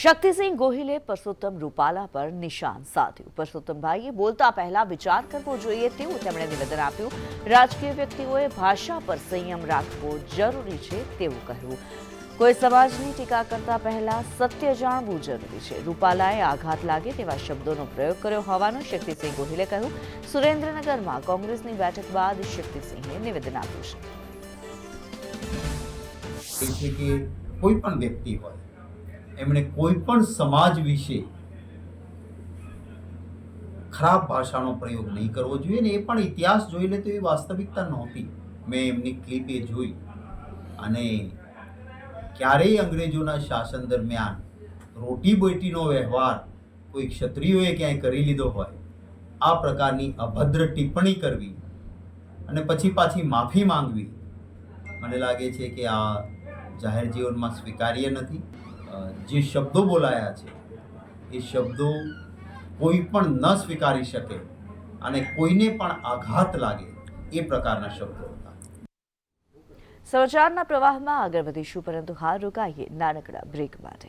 શક્તિસિંહ ગોહિલે પરસોત્તમ રૂપાલા પર નિશાન સાધ્યું. પરસોત્તમભાઈએ બોલતા પહેલા વિચાર કરવો જોઈએ તેવું તેમણે નિવેદન આપ્યું. રાજકીય વ્યક્તિઓએ ભાષા પર સંયમ રાખવો જરૂરી છે તેવું કહ્યું. કોઈ સમાજની ટીકા કરતા પહેલા સત્ય જાણવું જરૂરી છે. રૂપાલાએ આઘાત લાગે તેવા શબ્દોનો પ્રયોગ કર્યો હોવાનું શક્તિસિંહ ગોહિલે કહ્યું. સુરેન્દ્રનગરમાં કોંગ્રેસની બેઠક બાદ શક્તિસિંહે નિવેદન આપ્યું છે. કોઈ પણ વ્યક્તિ હોય એમણે કોઈ પણ સમાજ વિશે ખરાબ ભાષાનો પ્રયોગ નહીં કરવો જોઈએ ને એ પણ ઇતિહાસ જોઈ લે તો એ વાસ્તવિકતા નહોતી. મેં એમની ક્લિપ એ જોઈ અને ક્યારેય અંગ્રેજોના શાસન દરમિયાન રોટી બોટીનો વ્યવહાર કોઈ ક્ષત્રિયોએ ક્યાંય કરી લીધો હોય, આ પ્રકારની અભદ્ર ટિપ્પણી કરવી અને પછી પાછી માફી માંગવી, મને લાગે છે કે આ જાહેર જીવનમાં સ્વીકાર્ય નથી. જે શબ્દો બોલાયા છે, એ શબ્દો કોઈ પણ ન સ્વીકારી શકે અને કોઈને પણ આઘાત લાગે એ પ્રકારના શબ્દો હતા. સમાચારના પ્રવાહમાં આગળ વધીશું, પરંતુ હાલ રોકાઈએ નાનકડા બ્રેક માટે.